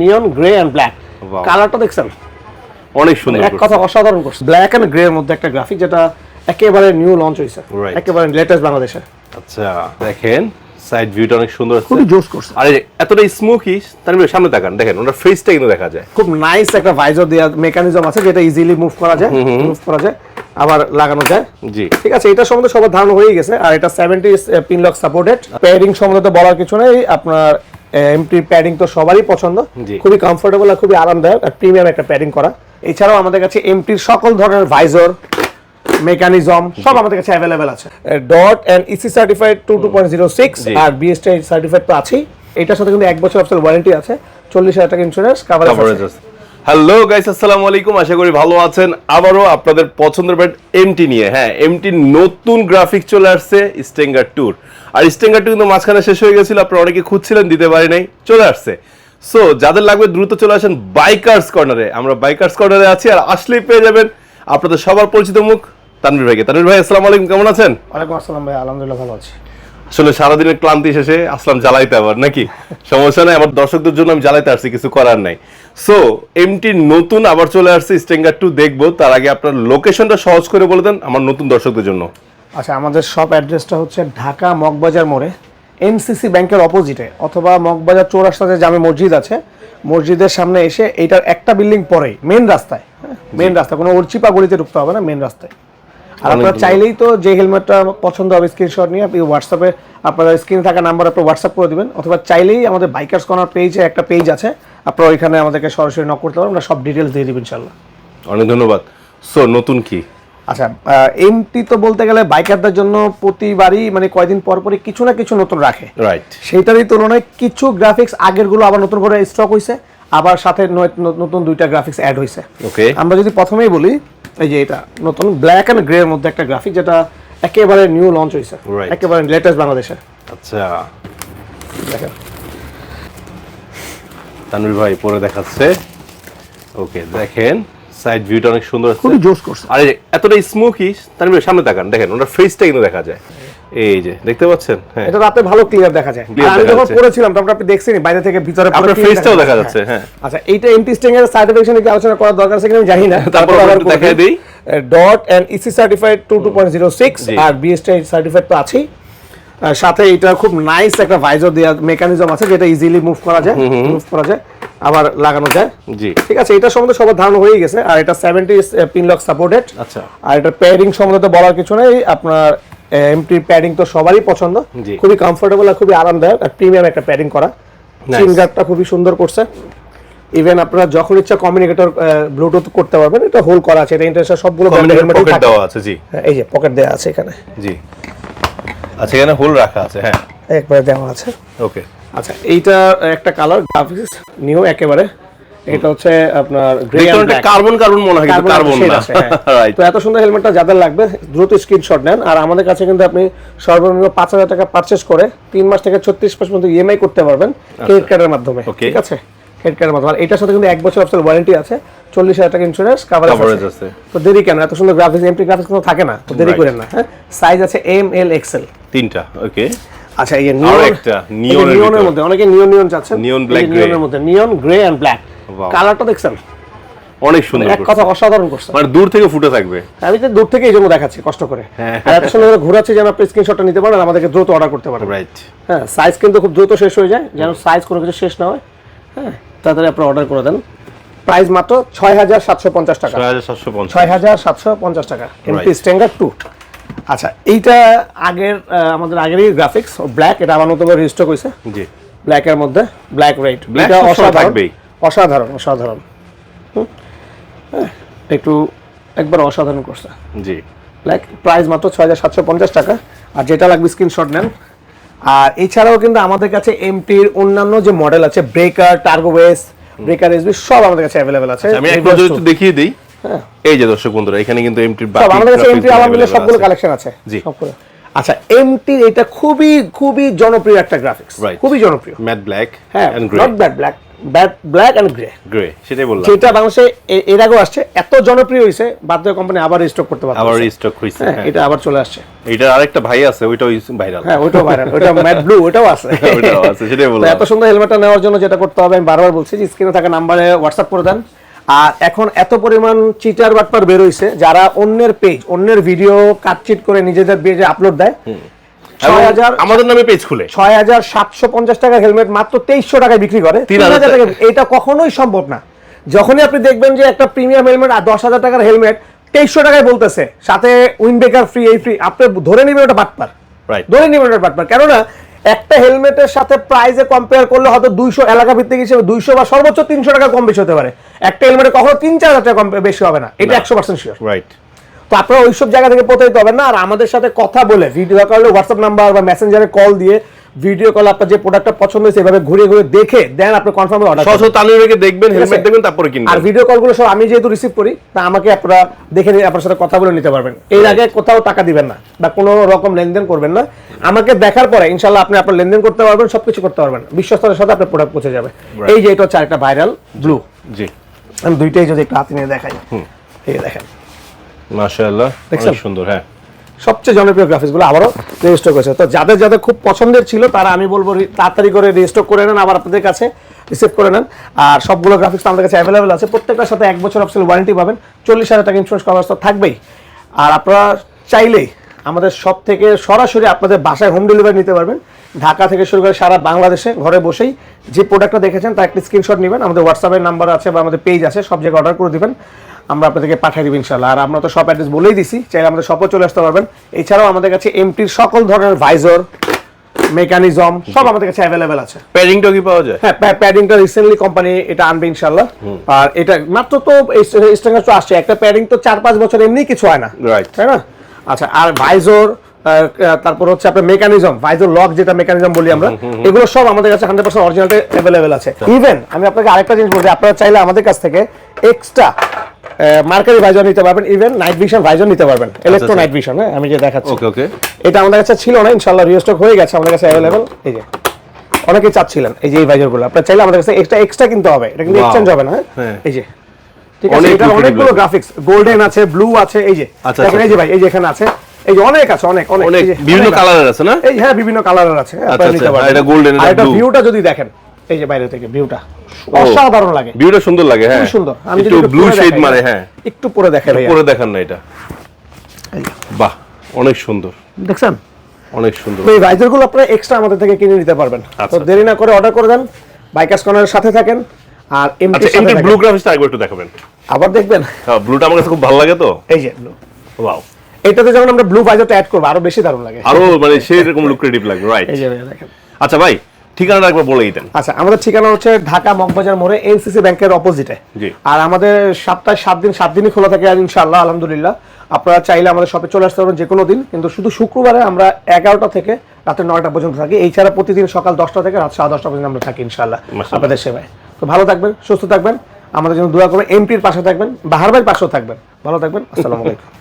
Neon grey and black কালারটা দেখছেন? অনেক সুন্দর এক কথা অসাধারণ করছে। ব্ল্যাক এন্ড গ্রে এর মধ্যে একটা গ্রাফিক যেটা একেবারে নিউ লঞ্চ হয়েছে। একেবারে লেটেস্ট বাংলাদেশে। আচ্ছা দেখেন সাইড ভিউটা অনেক সুন্দর আছে খুবই জোস করছে। আর এতটা স্মোকি তার মানে সামনে তাকান দেখেন ওনার ফেসটা কিন্তু দেখা যায়। খুব নাইস একটা ভাইজার দেওয়া মেকানিজম আছে যেটা ইজিলি মুভ করা যায় মুভ করা যায় আবার লাগানো যায়। জি। ঠিক আছে এটা সম্বন্ধে সবার ধারণা হয়ে গেছে আর এটা seventy pin lock supported padding সম্বন্ধে তো বলার কিছু নেই আপনার এমটি প্যাডিং তো সবারই পছন্দ। খুবই কমফোর্টেবল আর খুবই আরামদায়ক আর প্রিমিয়াম একটা প্যাডিং করা। এছাড়াও আমাদের কাছে এমটির সকল ধরনের ভাইজর মেকানিজম সব আমাদের কাছে অ্যাভেলেবেল আছে। DOT and EC certified two two point zero six. R BST certified তো আছেই। এটার সাথে কিন্তু এক বছর অফসেল ওয়ারেন্টি আছে। চল্লিশ হাজার টাকা ইন্স্যুরেন্স কভারেজ আছে। হ্যালো গাইস আসসালামু আলাইকুম। আশা করি ভালো আছেন। আবারও আপনাদের পছন্দের ব্র্যান্ড এমটি নিয়ে। হ্যাঁ এমটি নতুন গ্রাফিক চলে আসছে স্টেঙ্গার ট্যুর আর স্টেঙ্গার টু কিন্তু মাঝখানে শেষ হয়ে গেছিল, আপনারা অনেকে খুঁজছিলেন, দিতে পারি নাই, চলে আসছে। সো যাদের লাগবে দ্রুত চলে আসেন বাইকার্স কর্নারে আমরা বাইকার্স কর্নারে আছি আর আসলেই পেয়ে যাবেন আপনাদের সবার পরিচিত মুখ তানভীর ভাইকে। তানভীর ভাই, আসসালামু আলাইকুম, কেমন আছেন? ওয়ালাইকুম আসসালাম ভাই, আলহামদুলিল্লাহ ভালো আছি। আসলে সারাদিনের ক্লান্তি শেষে আসলাম জ্বালাইতে আবার নাকি? সমস্যা নাই আমার দর্শকদের জন্য আমি জ্বালাইতে আসছি কিছু করার নাই। সো এমটি নতুন আবার চলে আসছে স্টেঙ্গার টু দেখব তার আগে আপনার লোকেশনটা সহজ করে বলে দেন আমার নতুন দর্শকদের জন্য। আচ্ছা আমাদের শপ অ্যাড্রেসটা হচ্ছে ঢাকা মগবাজার মোড়ে এনসিসি ব্যাংকের অপোজিটে অথবা মগবাজার চৌরাস্তাতে জামে মসজিদ আছে। মসজিদের সামনে এসে এইটার একটা বিল্ডিং পরেই মেন রাস্তায় মেন রাস্তা কোনো ওর চিপা গলিতে ঢুকতে হবে না মেন রাস্তায়। আর আপনারা চাইলেই তো যে হেলমেটটা পছন্দ হবে স্ক্রিনশট নিয়ে আপনি হোয়াটসঅ্যাপে আপনার স্ক্রিনে থাকা নাম্বার আপনি হোয়াটসঅ্যাপ করে দিবেন অথবা চাইলেই আমাদের বাইকার্স কর্নার পেজে একটা পেজ আছে আপনারা ওইখানে আমাদেরকে সরাসরি নক করতে পারেন আমরা সব ডিটেলস দিয়ে দিবেন ইনশাল্লাহ অনেক ধন্যবাদ। সো নতুন কি? আচ্ছা এমটি তো বলতে গেলে বাইকারদের জন্য প্রতিবারই মানে কয়দিন পর পরই কিছু না কিছু নতুন রাখে। রাইট সেইটারই তুলনায় কিছু গ্রাফিক্স আগেরগুলো আবার নতুন করে স্টক হয়েছে আবার সাথে নতুন দুইটা গ্রাফিক্স অ্যাড হয়েছে ওকে আমরা যদি প্রথমেই বলি এই যে এটা নতুন ব্ল্যাক এন্ড গ্রে এর মধ্যে একটা গ্রাফিক যেটা একেবারে নিউ লঞ্চ হয়েছে। একেবারে লেটেস্ট বাংলাদেশে আচ্ছা। দেখেন। তানভীর ভাই পরে দেখাচ্ছে। ওকে দেখেন। সাইড ভিউটা অনেক সুন্দর আছে খুবই জোশ করছে। আরে এতটা স্মোকি তানভীর সামনে তাকান। দেখেন ওনার ফেসটা কিন্তু দেখা যায়। এই যে দেখতে পাচ্ছেন? হ্যাঁ। এটা রাতে ভালো ক্লিয়ার দেখা যায়। আমি যখন পড়েছিলাম তখন আপনি দেখছেন বাইরে থেকে ভিতরে আপনার ফেসটাও দেখা যাচ্ছে। হ্যাঁ। আচ্ছা এইটা এর কি আলোচনা করার দরকার আছে কিনা আমি জানি না। তারপর দেখাই দিই। DOT and EC certified. R BST certified তো আছেই। সাথে এটা খুব নাইস একটা ভাইজার দেওয়া মেকানিজম আছে যেটা ইজিলি মুভ করা যায় মুভ করা যায় আবার লাগানো যায়। জি। ঠিক আছে এটা সম্বন্ধে সবার ধারণা হয়ে গেছে আর এটা সেভেন্টি পিন লক সাপোর্টেড আচ্ছা। আর এটা প্যাডিং সম্বন্ধে তো বলার কিছু নেই আপনার এমটি প্যাডিং তো সবারই পছন্দ। খুবই কমফোর্টেবল আর খুবই আরামদায়ক আর প্রিমিয়াম একটা প্যাডিং করা. চিন গার্ডটা খুবই সুন্দর করছে। ইভেন আপনারা যখন ইচ্ছা কমিউনিকেটর ব্লুটুথ করতে পারবেন এটা হোল করা আছে। এটা ইন্টারনেট সবগুলো পকেট। দেওয়া আছে জি। হ্যাঁ, এই যে পকেট দেওয়া আছে এখানে। জি। আচ্ছা এখানে হোল রাখা আছে হ্যাঁ। একবারে দেওয়া আছে। ওকে আচ্ছা এইটা একটা কালার গ্রাফিক্স নিউ একেবারে। এটা হচ্ছে আপনার কার্বন কার্বন মনে হয় কিন্তু কার্বন না। রাইট তো এত সুন্দর হেলমেটটা যাদের লাগবে দ্রুত স্ক্রিনশট নেন। আর আমাদের কাছে কিন্তু আপনি সর্বনিম্ন পাঁচ হাজার টাকা পারচেস করে তিন মাস থেকে ছত্রিশ মাস পর্যন্ত ইএমআই করতে পারবেন ক্রেডিট কার্ডের মাধ্যমে ঠিক আছে? ক্রেডিট কার্ডের মাধ্যমে। আর এটার সাথে কিন্তু এক বছর অফসেল ওয়ারেন্টি আছে চল্লিশ হাজার টাকা ইন্স্যুরেন্স কাভারেজ আছে। তো দেরি কেন? এত সুন্দর গ্রাফিক্স এমটি গ্রাফিক্স কোনো থাকে না তো দেরি. করেন না হ্যাঁ? সাইজ আছে এম এল এক্সেল তিনটা ওকে আচ্ছা এই নিয়ন একটা, নিয়নের মধ্যে অনেকে নিয়ন নিয়ন চাচ্ছেন যে gray। নিয়নের মধ্যে নিয়ন গ্রে এন্ড ব্ল্যাক. কালারটা দেখছেন? অনেক সুন্দর এক কথা অসাধারণ করছে। মানে দূর থেকে ফুটে থাকবে। আমি তো দূর থেকে এই জন্য দেখাচ্ছি কষ্ট করে। হ্যাঁ। আর এত সুন্দর ঘোরাচ্ছি যেন আপনি স্ক্রিনশটটা নিতে পারেন আমাদেরকে দ্রুত অর্ডার করতে পারেন। রাইট হ্যাঁ সাইজ কিন্তু খুব দ্রুত শেষ হয়ে যায় যেন সাইজ কোনো কিছু শেষ না হয়। হ্যাঁ তাড়াতাড়ি আপনি অর্ডার করে দেন। প্রাইস মাত্র ছয় হাজার সাতশো পঞ্চাশ টাকা। ছয় হাজার সাতশো পঞ্চাশ টাকা। এমপি স্ট্যান্ডার টু আচ্ছা এইটা আগের আমাদের আগেরই গ্রাফিক্স ব্ল্যাক এটা আমার নতুন রেজিস্টার করেছে। জি। ব্ল্যাকের মধ্যে ব্ল্যাক এটা সবসময় অসাধারণ। থাকবেই। অসাধারণ অসাধারণ। হ্যাঁ, একটু একবার অসাধারণ করছে। জি। লাইক প্রাইস মাত্র ছয় হাজার সাতশো পঞ্চাশ টাকা আর যেটা লাগবে স্ক্রিনশট নেন। আর এছাড়াও কিন্তু আমাদের কাছে এমটির অন্যান্য যে মডেল আছে ব্রেকার টার্গো ওয়েস ব্রেকার এসবি সব আমাদের কাছে অ্যাভেলেবেল আছে। আমি এক Reverse নজরে to- একটু দেখিয়ে দিই। হ্যাঁ। এই যে দর্শক বন্ধুরা এখানে কিন্তু এমটির সব আমাদের কাছে এমটি আলহামদুলিল্লাহ সবগুলো কালেকশন আছে। জি। সবগুলো। আচ্ছা এমটি এটা খুবই খুবই জনপ্রিয় একটা গ্রাফিক্স. খুবই জনপ্রিয়। ম্যাট ব্ল্যাক হ্যাঁ and not bad black bad black and grey grey সেটাই বললাম। যেটা বাংলাদেশে এর আগেও আসছে এত জনপ্রিয় হয়েছে বাধ্য কোম্পানি আবার স্টক করতে পারছে আবার স্টক হইছে হ্যাঁ হ্যাঁ। এটা আবার চলে আসছে। এটা আরেকটা ভাই আছে ওইটাও ভাইরাল হ্যাঁ ওইটাও ভাইরাল ওইটা ম্যাট ব্লু ওইটাও আছে। ওইটাও আছে, সেটাই বললাম। এত সুন্দর হেলমেটটা নেওয়ার জন্য যেটা করতে হবে আমি বারবার বলছি যে স্ক্রিনে থাকা নাম্বারে হোয়াটসঅ্যাপ করে দেন। আর এখন এত পরিমাণ চিটার বাটপার বের হইছে যারা অন্যের পেজ অন্যের ভিডিও কাটচিট করে নিজেদের পেজে আপলোড দেয় আমাদের নামে পেজ খুলে। ছয় হাজার সাতশো পঞ্চাশ টাকার হেলমেট মাত্র তেইশশো টাকায় বিক্রি করে। তিন হাজার টাকা। এটা কখনোই সম্ভব না। যখনই আপনি দেখবেন যে একটা প্রিমিয়াম হেলমেট আর দশ হাজার টাকার হেলমেট তেইশশো টাকায় বলতেছে সাথে উইনবেকার ফ্রি এই ফ্রি আপনি ধরে নেবেন ওটা বাটপার. ধরে নেবেন ওটা বাটপার। কেননা একটা হেলমেটের সাথে প্রাইসে কম্পেয়ার করলে হয়তো দুইশো এলাকা ভিত্তিক হিসেবে দুইশো বা সর্বোচ্চ তিনশো টাকা কম বেশি হতে পারে। একটা হেলমেটে কখনো তিন চার হাজার টাকা কম বেশি হবে না। এটা একশো পার্সেন্ট শিওর রাইট তো আপনারা ওইসব জায়গা থেকে প্রতারিত হবেন না। আর আমাদের সাথে কথা বলে ভিডিও করলে হোয়াটসঅ্যাপ নাম্বার বা মেসেঞ্জারে কল দিয়ে ভিডিও কল আপনার যে প্রোডাক্টটা পছন্দ হয়েছে এভাবে ঘুরে ঘুরে দেখে দেন আপনি কনফার্ম অর্ডার সহজ তানভীরকে দেখবেন ঠিক আছে? হেলমেট দেখবেন তারপরে কিনবেন। আর ভিডিও কলগুলো সব আমি যেহেতু রিসিভ করি তা আমাকে আপনারা দেখে আপনার সাথে কথা বলে নিতে পারবেন। এর আগে কোথাও টাকা দিবেন না বা কোনো রকম লেনদেন করবেন না। আমাকে দেখার পরে ইনশাল্লাহ আপনি আপনার লেনদেন করতে পারবেন সবকিছু করতে পারবেন। বিশ্বস্ততার সাথে আপনার প্রোডাক্ট পৌঁছে যাবে। এই যে এটা হচ্ছে একটা ভাইরাল ব্লু জি। আমি দুইটাই যদি একটু হাতে নিয়ে দেখাই। এই দেখেন। মাশাআল্লাহ দেখছেন? অনেক সুন্দর হ্যাঁ। সবচেয়ে জনপ্রিয় গ্রাফিক্সগুলো আবারও রেজিস্টার করেছে তো যাদের যাদের খুব পছন্দের ছিল, তারা আমি বলব তাড়াতাড়ি করে রেজিস্টার করে নেন, আবার আপনাদের কাছে রিসিভ করে নেন। আর সবগুলো গ্রাফিক্স আমাদের কাছে অ্যাভেলেবেল আছে। প্রত্যেকটার সাথে এক বছর অফিসিয়াল ওয়ারেন্টি পাবেন। চল্লিশ হাজার টাকা ইন্স্যুরেন্স কভার তো থাকবেই। আর আপনারা চাইলেই আমাদের সব থেকে সরাসরি আপনাদের বাসায় হোম ডেলিভারি নিতে পারবেন। ঢাকা থেকে শুরু করে সারা বাংলাদেশে ঘরে বসেই যে প্রোডাক্টটা দেখেছেন, তার একটি স্ক্রিনশট নেবেন। আমাদের হোয়াটসঅ্যাপের নাম্বার আছে বা আমাদের পেজ আছে, সব জায়গায় অর্ডার করে দিবেন। আমরা আপনাদেরকে পাঠিয়ে দিব ইনশাল্লাহ আর আমরা তো সব অ্যাড্রেস বলেই দিছি চাইলে আমাদের শপও চলে আসতে পারবেন। এছাড়াও আমাদের কাছে এমটির সকল ধরনের ভাইজর মেকানিজম সব আমাদের কাছে অ্যাভেলেবেল আছে। প্যাডিংটা কি পাওয়া যায়? হ্যাঁ প্যাডিংটা রিসেন্টলি কোম্পানি এটা আনবে ইনশাল্লাহ আর এটা মাত্র তো স্ট্যান্ডার্ড তো আসছে। একটা প্যাডিং তো চার পাঁচ বছর এমনি কিছু হয় না। রাইট তাই না? আচ্ছা আর ভাইজর তারপর হচ্ছে আপনার মেকানিজম ভাইজর লক যেটা মেকানিজম বলি আমরা এগুলো সব আমাদের কাছে হান্ড্রেড পার্সেন্ট অরিজিনালটা অ্যাভেলেবেল আছে। ইভেন আমি আপনাকে আরেকটা জিনিস বলছি আপনারা চাইলে আমাদের কাছ থেকে এক্সট্রা মার্কারি ভাইজর নিতে পারবেন ইভেন নাইট ভিশন ভাইজর নিতে পারবেন ইলেকট্রো নাইট ভিশন হ্যাঁ? আমি যে দেখাচ্ছি। ওকে ওকে এটা আমাদের কাছে ছিল না ইনশাল্লাহ রিস্টক হয়ে গেছে আমাদের কাছে অ্যাভেলেবেল এই যে অনেকেই চাচ্ছিলেন এই যে এই ভাইজারগুলো আপনার চাইলে আমাদের কাছে এক্সট্রা এক্সট্রা কিনতে হবে এটা কিন্তু এক্সচেঞ্জ হবে না হ্যাঁ? হ্যাঁ। এই যে ঠিক আছে এটা অনেকগুলো গ্রাফিক্স গোল্ডেন আছে ব্লু আছে এই যে আচ্ছা, দেখেন আচ্ছা, এই যে ভাই এই যে এখানে আছে এই যে অনেক আছে অনেক অনেক অনেক বিভিন্ন অনেক আছে। কালারের আছে না? এই হ্যাঁ বিভিন্ন কালারের আছে আপনারা আচ্ছা, নিতে পারবেন। এটা আর এটা ভিউটা যদি দেখেন এই যে বাইরে থেকে ভিউটা অসাধারণ লাগে। ভিউটা সুন্দর লাগে হ্যাঁ। সুন্দর। আমি একটু ব্লু শেড মারে হ্যাঁ। একটু পরে দেখাই ভাই পরে দেখান না এটা। বাহ অনেক সুন্দর। দেখছেন? অনেক সুন্দর। এই ভাইজারগুলো আপনারা এক্সট্রা আমাদের থেকে কিনে নিতে পারবেন। তো আচ্ছা। দেরি না করে অর্ডার করে দেন। বাইকার্স কর্নারের সাথে থাকেন আর এমটি আচ্ছা এমনি ব্লু গ্রাফিক্সটা আরেকবার একটু দেখাবেন। আবার দেখবেন? হ্যাঁ ব্লুটা আমার কাছে খুব ভালো লাগে তো। এই যে blue। ওয়াও এটাতে যখন আমরা ব্লু ভাইজারটা অ্যাড করব আরও বেশি দারুণ লাগে। আরও মানে সেই রকম লুক্রেটিভ লাগবে রাইট এই যে দেখেন। আচ্ছা ভাই ঠিকানাটা একবার বলেই দেন। আচ্ছা আমাদের ঠিকানা হচ্ছে ঢাকা মগবাজার মোড়ে এনসিসি ব্যাংকের অপোজিটে আর আমাদের সপ্তাহে সাত দিন সাত দিনই খোলা থাকে ইনশাআল্লাহ আলহামদুলিল্লাহ। আপনারা চাইলে আমাদের শপে চলে আসতে পারবেন যে কোনো দিন কিন্তু শুধু শুক্রবারে আমরা এগারোটা থেকে রাতে নয়টা পর্যন্ত থাকি। এছাড়া প্রতিদিন সকাল দশটা থেকে রাত সাড়ে দশটা পর্যন্ত আমরা থাকি ইনশাআল্লাহ আপনাদের সেবায়। তো ভালো থাকবেন সুস্থ থাকবেন। আমাদের জন্য দোয়া করবেন এমপির পাশে থাকবেন বাহার ভাইয়ের পাশেও থাকবেন। ভালো থাকবেন আসসালামু আলাইকুম।